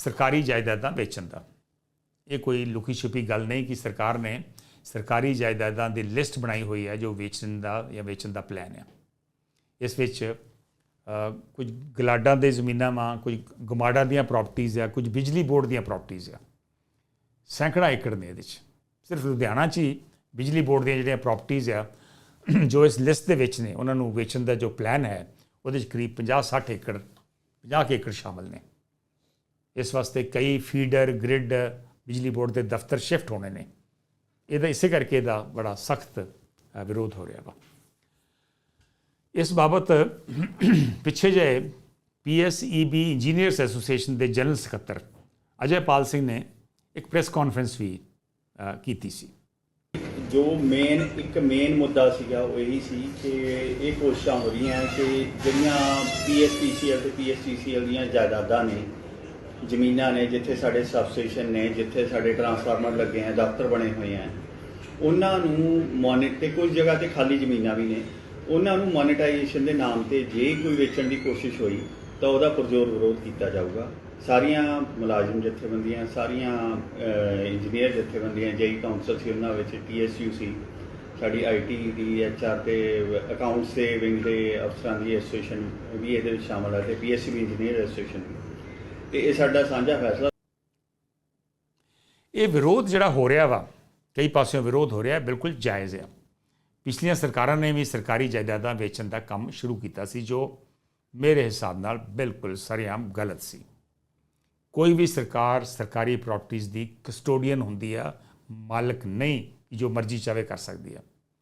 ਸਰਕਾਰੀ ਜਾਇਦਾਦਾਂ ਵੇਚਣ ਦਾ। ਇਹ ਕੋਈ ਲੁਕੀ ਛੁਪੀ ਗੱਲ ਨਹੀਂ ਕਿ ਸਰਕਾਰ ਨੇ ਸਰਕਾਰੀ ਜਾਇਦਾਦਾਂ ਦੀ ਲਿਸਟ ਬਣਾਈ ਹੋਈ ਹੈ ਜੋ ਵੇਚਣ ਦਾ ਜਾਂ ਵੇਚਣ ਦਾ ਪਲਾਨ ਹੈ। ਇਸ ਵਿੱਚ ਕੁਝ ਗਲਾਡਾਂ ਦੇ ਜ਼ਮੀਨਾਂ ਵਾਂ, ਕੁਝ ਗਮਾਡਾਂ ਦੀਆਂ ਪ੍ਰਾਪਰਟੀਆਂ ਆ, ਕੁਝ ਬਿਜਲੀ ਬੋਰਡ ਦੀਆਂ ਪ੍ਰਾਪਰਟੀਆਂ ਆ। ਸੈਂਕੜਾ ਏਕੜ ਨੇ ਇਹਦੇ 'ਚ। ਸਿਰਫ ਲੁਧਿਆਣਾ 'ਚ ਹੀ ਬਿਜਲੀ ਬੋਰਡ ਦੀਆਂ ਜਿਹੜੀਆਂ ਪ੍ਰਾਪਰਟੀਆਂ ਆ, ਜੋ ਇਸ ਲਿਸਟ ਦੇ ਵਿੱਚ ਨੇ, ਉਹਨਾਂ ਨੂੰ ਵੇਚਣ ਦਾ ਜੋ ਪਲਾਨ ਹੈ, ਉਹਦੇ 'ਚ ਕਰੀਬ 50-60 ਏਕੜ 50 ਕੁ ਏਕੜ ਸ਼ਾਮਲ ਨੇ। ਇਸ ਵਾਸਤੇ ਕਈ ਫੀਡਰ, ਗ੍ਰਿਡ, ਬਿਜਲੀ ਬੋਰਡ ਦੇ ਦਫ਼ਤਰ ਸ਼ਿਫਟ ਹੋਣੇ ਨੇ। ਇਹਦਾ ਇਸੇ ਕਰਕੇ ਇਹਦਾ ਬੜਾ ਸਖਤ ਵਿਰੋਧ ਹੋ ਰਿਹਾ ਵਾ। ਇਸ ਬਾਬਤ ਪਿੱਛੇ ਜੇ P S E B engineers association ਦੇ ਜਨਰਲ ਸਕੱਤਰ ਅਜੇ ਪਾਲ ਸਿੰਘ ਨੇ ਇੱਕ ਪ੍ਰੈਸ ਕਾਨਫਰੰਸ ਵੀ ਕੀਤੀ ਸੀ। ਜੋ ਮੇਨ ਇੱਕ ਮੇਨ ਮੁੱਦਾ ਸੀਗਾ ਉਹ ਇਹੀ ਸੀ ਕਿ ਇਹ ਕੋਸ਼ਿਸ਼ਾਂ ਹੋ ਰਹੀਆਂ ਕਿ ਜਿਹੜੀਆਂ ਪੀਐਸਪੀਸੀਐਲ ਤੇ ਪੀਐਸਟੀਸੀਐਲ ਦੀਆਂ ਜਾਇਦਾਦਾਂ ਨੇ ਜ਼ਮੀਨਾਂ ਨੇ ਜਿੱਥੇ ਸਾਡੇ ਸਬਸਟੇਸ਼ਨ ਨੇ, ਜਿੱਥੇ ਸਾਡੇ ਟਰਾਂਸਫਾਰਮਰ ਲੱਗੇ ਆ ਦਫ਼ਤਰ ਬਣੇ ਹੋਏ ਆ ਉਹਨਾਂ ਨੂੰ ਮੋਨਿਟ ਕੁਝ ਜਗ੍ਹਾ ਤੇ ਖਾਲੀ ਜ਼ਮੀਨਾਂ ਵੀ ਨੇ, ਉਹਨਾਂ ਨੂੰ ਮੋਨੇਟਾਈਜੇਸ਼ਨ ਦੇ ਨਾਮ ਤੇ ਜੇ ਕੋਈ ਵੇਚਣ ਦੀ ਕੋਸ਼ਿਸ਼ ਹੋਈ, ਤਾਂ ਉਹਦਾ ਪੁਰਜ਼ੋਰ ਵਿਰੋਧ ਕੀਤਾ ਜਾਊਗਾ। ਸਾਰੀਆਂ ਮੁਲਾਜ਼ਮ ਜਥੇਬੰਦੀਆਂ, ਸਾਰੀਆਂ ਇੰਜੀਨੀਅਰ ਜਥੇਬੰਦੀਆਂ, ਜੇਈ ਕਾਉਂਸਲ ਸੀ ਉਹਨਾਂ ਵਿੱਚ ਟੀਐਸਯੂ ਸੀ, ਸਾਡੀ ਆਈਟੀ ਦੀ ਐਚਆਰ ਤੇ ਅਕਾਊਂਟਸ ਦੇ ਵਿੰਗ ਦੇ ਅਫਸਰਾਂ ਦੀ ਐਸੋਸੀਏਸ਼ਨ ਵੀ ਇਹਦੇ ਵਿੱਚ ਸ਼ਾਮਲ ਹੈ ਤੇ ਪੀਐਸਸੀਬੀ ਇੰਜੀਨੀਅਰ ਐਸੋਸੀਏਸ਼ਨ ਵੀ। ਤੇ ਇਹ ਸਾਡਾ ਸਾਂਝਾ ਫੈਸਲਾ ਇਹ ਵਿਰੋਧ ਜਿਹੜਾ ਹੋ ਰਿਹਾ ਵਾ, ਕਈ ਪਾਸਿਓਂ ਵਿਰੋਧ ਹੋ ਰਿਹਾ, ਬਿਲਕੁਲ ਜਾਇਜ਼ ਹੈ ਪਿਛਲੀਆਂ ਸਰਕਾਰਾਂ ਨੇ ਵੀ ਸਰਕਾਰੀ ਜਾਇਦਾਦਾਂ ਵੇਚਣ ਦਾ ਕੰਮ ਸ਼ੁਰੂ ਕੀਤਾ ਸੀ, ਜੋ ਮੇਰੇ ਹਿਸਾਬ ਨਾਲ ਬਿਲਕੁਲ ਸਰਿਆਮ ਗਲਤ ਸੀ। ਕੋਈ ਵੀ ਸਰਕਾਰ ਸਰਕਾਰੀ ਪ੍ਰਾਪਰਟੀਆਂ ਦੀ ਕਸਟੋਡੀਅਨ ਹੁੰਦੀ ਆ, ਮਾਲਕ ਨਹੀਂ ਜੋ ਮਰਜ਼ੀ ਚਾਵੇ ਕਰ ਸਕਦੀ ਆ।